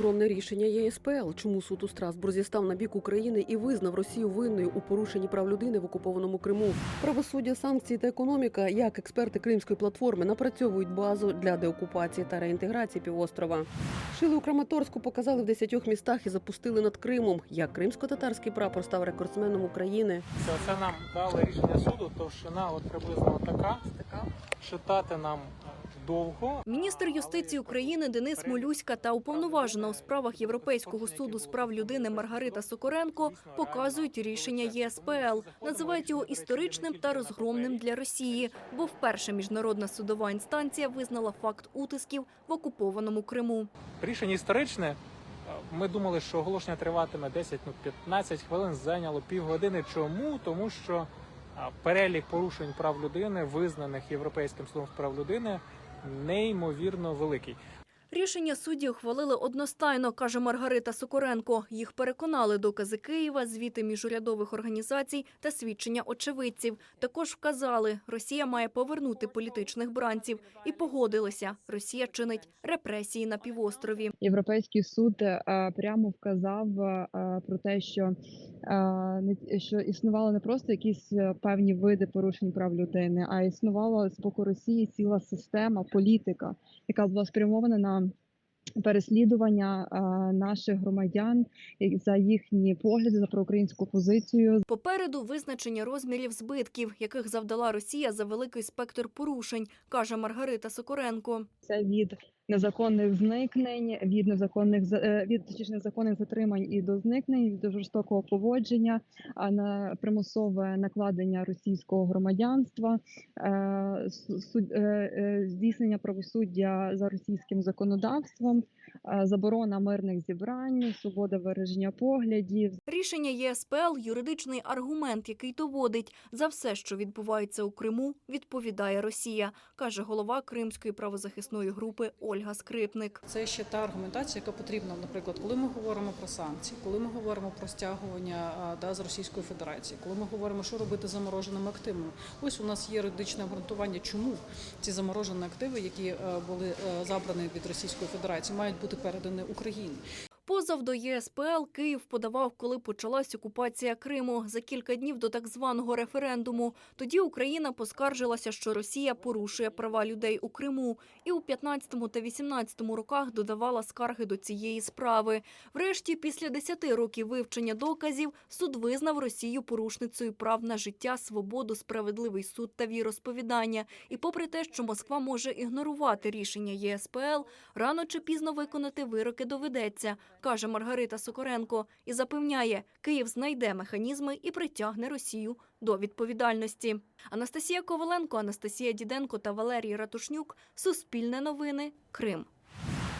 розгромне рішення ЄСПЛ. Чому суд у Страсбурзі став на бік України і визнав Росію винною у порушенні прав людини в окупованому Криму? Правосуддя, санкції та економіка, як експерти Кримської платформи напрацьовують базу для деокупації та реінтеграції півострова. Шили у Краматорську показали в десятьох містах і запустили над Кримом. Як кримсько-татарський прапор став рекордсменом України. Це, це нам дали рішення суду, товщина от приблизно така. Читати нам довго. Міністр юстиції України Денис Молюська та уповноважена у справах Європейського суду з прав людини Маргарита Сокоренко показують рішення ЄСПЛ, називають його історичним та розгромним для Росії, бо вперше міжнародна судова інстанція визнала факт утисків в окупованому Криму. Рішення історичне. Ми думали, що оголошення триватиме 10 ну 15 хвилин, зайняло півгодини. Чому? Тому що перелік порушень прав людини, визнаних Європейським судом з прав людини, неймовірно великий. Рішення судді ухвалили одностайно, каже Маргарита Сокоренко. Їх переконали докази Києва, звіти міжурядових організацій та свідчення очевидців. Також вказали, Росія має повернути політичних бранців і погодилися. Росія чинить репресії на півострові. Європейський суд е, прямо вказав е, про те, що, е, що існували не просто якісь певні види порушень прав людини, а існувала з боку Росії ціла система, політика, яка була спрямована на переслідування наших громадян за їхні погляди за проукраїнську позицію, Попереду визначення розмірів збитків, яких завдала Росія за великий спектр порушень, каже Маргарита Сокоренко. це від незаконних зникнень, від незаконних за- е, від точніше, незаконних затримань і до зникнень, від жорстокого поводження, а на примусове накладення російського громадянства, е, е, здійснення правосуддя за російським законодавством, заборона мирних зібрань, свобода вираження поглядів, Рішення ЄСПЛ – юридичний аргумент, який доводить, за все, що відбувається у Криму, відповідає Росія, каже голова Кримської правозахисної групи Ольга Скрипник. Це ще та аргументація, яка потрібна, наприклад, коли ми говоримо про санкції, коли ми говоримо про стягування да, з Російської Федерації, коли ми говоримо, що робити з замороженими активами. Ось у нас є юридичне обґрунтування, чому ці заморожені активи, які е, були е, забрані від Російської Федерації, мають бути передані Україні. Позов до ЄСПЛ Київ подавав, коли почалась окупація Криму за кілька днів до так званого референдуму. Тоді Україна поскаржилася, що Росія порушує права людей у Криму, і у 15-му та 18-му роках додавала скарги до цієї справи. Врешті, після 10 років вивчення доказів, суд визнав Росію порушницею прав на життя, свободу, справедливий суд та віросповідання. І попри те, що Москва може ігнорувати рішення ЄСПЛ, рано чи пізно виконати вироки доведеться, каже Маргарита Сокоренко, і запевняє, Київ знайде механізми і притягне Росію до відповідальності. Анастасія Коваленко, Анастасія Діденко та Валерій Ратушнюк. Суспільне новини. Крим.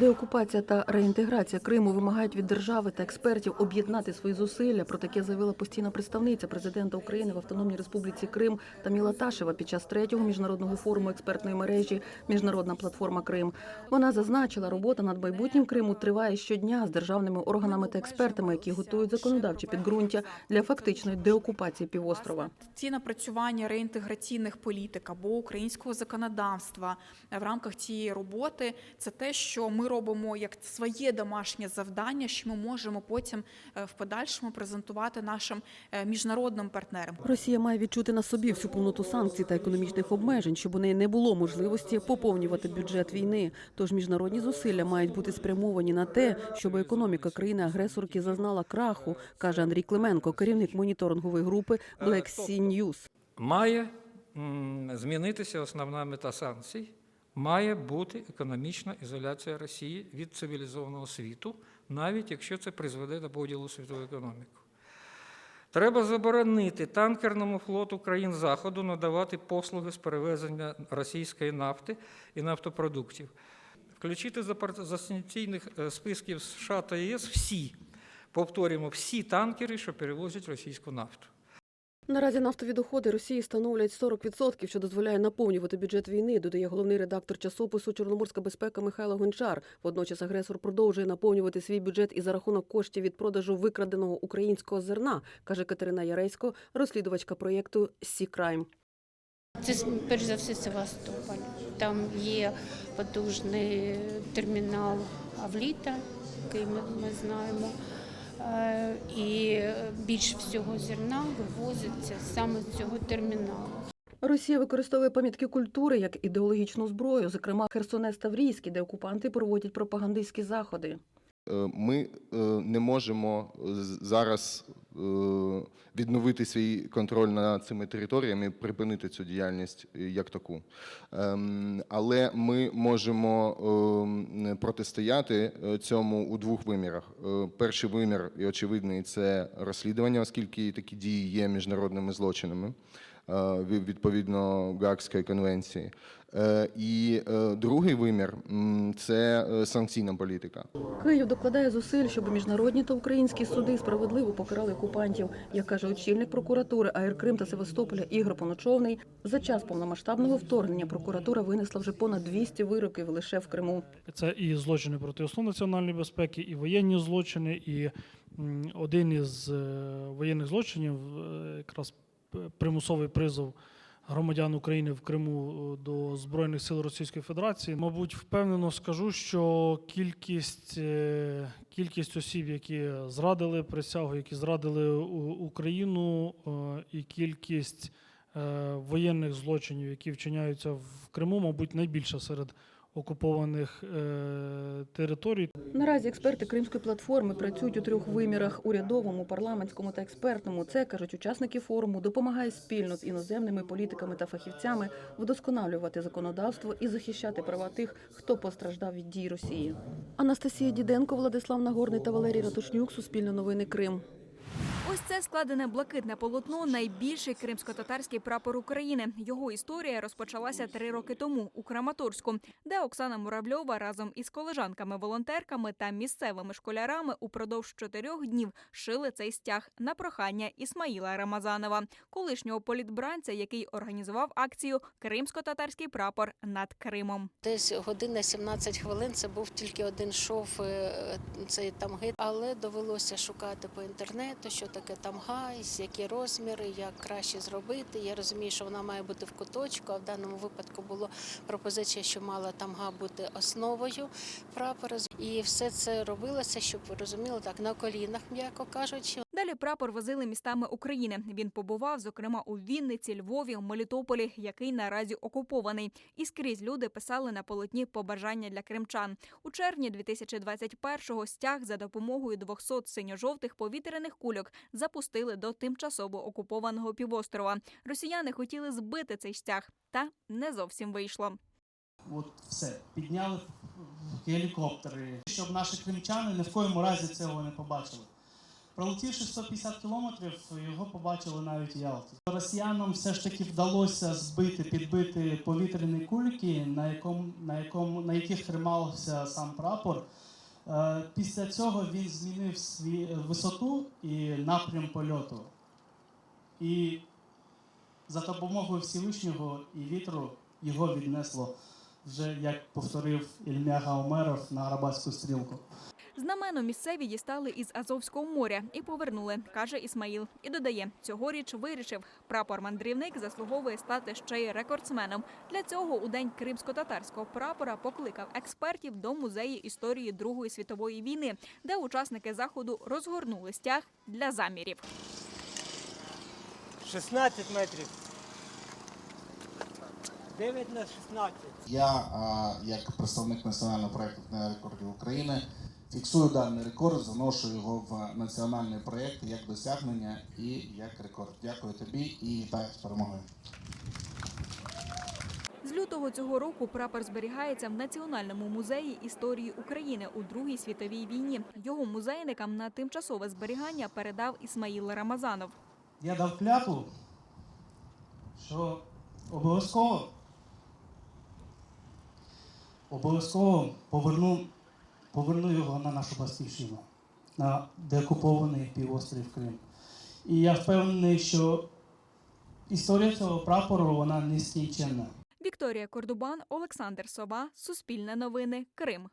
Деокупація та реінтеграція Криму вимагають від держави та експертів об'єднати свої зусилля. Про таке заявила постійна представниця президента України в Автономній Республіці Крим Таміла Ташева під час третього міжнародного форуму експертної мережі Міжнародна платформа Крим. Вона зазначила, робота над майбутнім Криму триває щодня з державними органами та експертами, які готують законодавчі підґрунтя для фактичної деокупації півострова. ці напрацювання реінтеграційних політик або українського законодавства в рамках цієї роботи це те, що ми робимо як своє домашнє завдання, що ми можемо потім е, в подальшому презентувати нашим е, міжнародним партнерам. Росія має відчути на собі всю повноту санкцій та економічних обмежень, щоб у неї не було можливості поповнювати бюджет війни. Тож міжнародні зусилля мають бути спрямовані на те, щоб економіка країни-агресорки зазнала краху, каже Андрій Клименко, керівник моніторингової групи Black Sea News. Має змінитися основна мета санкцій. Має бути економічна ізоляція Росії від цивілізованого світу, навіть якщо це призведе до поділу світової економіки. Треба заборонити танкерному флоту країн Заходу надавати послуги з перевезення російської нафти і нафтопродуктів, включити з апар- з санкційних е, списків США та ЄС всі, повторюємо, всі танкери, що перевозять російську нафту. Наразі нафтові доходи Росії становлять 40%, що дозволяє наповнювати бюджет війни, додає головний редактор часопису Чорноморська безпека Михайло Гончар. Водночас агресор продовжує наповнювати свій бюджет і за рахунок коштів від продажу викраденого українського зерна, каже Катерина Яресько, розслідувачка проєкту Сі Крайм. Це перш за все Севастополь. Там є потужний термінал Авліта, який ми, ми знаємо. Е, І більш всього зерна вивозиться саме з цього терміналу. Росія використовує пам'ятки культури як ідеологічну зброю, зокрема Херсонес Таврійський, де окупанти проводять пропагандистські заходи. Е, Ми е, не можемо зараз е, відновити свій контроль над цими територіями, припинити цю діяльність як таку. Ем, Але ми можемо ем, протистояти цьому у двох вимірах. Перший вимір, і очевидний, це розслідування, оскільки такі дії є міжнародними злочинами відповідно Гаагської конвенції. Е, І е, другий вимір це е, санкційна політика. Київ докладає зусиль, щоб міжнародні та українські суди справедливо покарали окупантів. Як каже очільник прокуратури АР Крим та Севастополя Ігор Поночовний, за час повномасштабного вторгнення прокуратура винесла вже понад 200 вироків лише в Криму. Це і злочини проти основ національної безпеки, і воєнні злочини. І один із е, воєнних злочинів, е, якраз примусовий призов громадян України в Криму е, до Збройних сил Російської Федерації. Мабуть, впевнено скажу, що кількість, е, кількість осіб, які зрадили присягу, які зрадили Україну, е, і кількість е, воєнних злочинів, які вчиняються в Криму, мабуть, найбільша серед окупованих е, територій. Наразі експерти Кримської платформи працюють у трьох вимірах: урядовому, парламентському та експертному. Це кажуть учасники форуму, допомагає спільно з іноземними політиками та фахівцями вдосконалювати законодавство і захищати права тих, хто постраждав від дій Росії. Анастасія Діденко, Владислав Нагорний та Валерій Ратушнюк. Суспільне новини Крим. Ось це складене блакитне полотно найбільший кримсько-татарський прапор України. Його історія розпочалася три роки тому у Краматорську, де Оксана Муравльова разом із колежанками-волонтерками та місцевими школярами упродовж чотирьох днів шили цей стяг на прохання Ісмаїла Рамазанова, колишнього політбранця, який організував акцію Кримсько-татарський прапор над Кримом. Десь година 17 хвилин. Це був тільки один шов, е, цей тамги, але довелося шукати по інтернету, що таке тамга, гайс, які розміри, як краще зробити. Я розумію, що вона має бути в куточку. А в даному випадку було пропозиція, що мала тамга бути основою прапора. І все це робилося, щоб ви розуміли, так на колінах, м'яко кажучи. Далі прапор возили містами України. Він побував, зокрема, у Вінниці, Львові, Мелітополі, який наразі окупований. І скрізь люди писали на полотні побажання для кримчан. У червні 2021-го стяг за допомогою 200 синьо-жовтих повітряних кульок запустили до тимчасово окупованого півострова. Росіяни хотіли збити цей стяг, та не зовсім вийшло. От все, підняли гелікоптери, щоб наші кримчани ні в коєму разі цього не побачили. Пролетівши 150 кілометрів, його побачили навіть Ялті. Росіянам все ж таки вдалося збити, підбити повітряні кульки, на, якому, на, якому, на яких тримався сам прапор. Е, Після цього він змінив свій висоту і напрям польоту. І за допомогою Всевишнього і вітру його віднесло вже, як повторив Ільмя Омеров, на Арабатську стрілку. Знамено місцеві дістали із Азовського моря і повернули, каже Ісмаїл. І додає, цьогоріч вирішив, прапор-мандрівник заслуговує стати ще й рекордсменом. Для цього у день кримсько-татарського прапора покликав експертів до музею історії Другої світової війни, де учасники заходу розгорнули стяг для замірів. 16 метрів. 9 на 16. Я, а, як представник національного проєкту «Книга рекордів України, фіксую даний рекорд, заношу його в національний проєкт як досягнення і як рекорд. Дякую тобі і вітаю з перемогою. З лютого цього року прапор зберігається в Національному музеї історії України у Другій світовій війні. Його музейникам на тимчасове зберігання передав Ісмаїл Рамазанов. Я дав клятву, що обов'язково обов'язково поверну, поверну його на нашу батьківщину, на деокупований півострів Крим. І я впевнений, що історія цього прапору вона нескінченна. Вікторія Кордубан, Олександр Сова, Суспільне новини, Крим.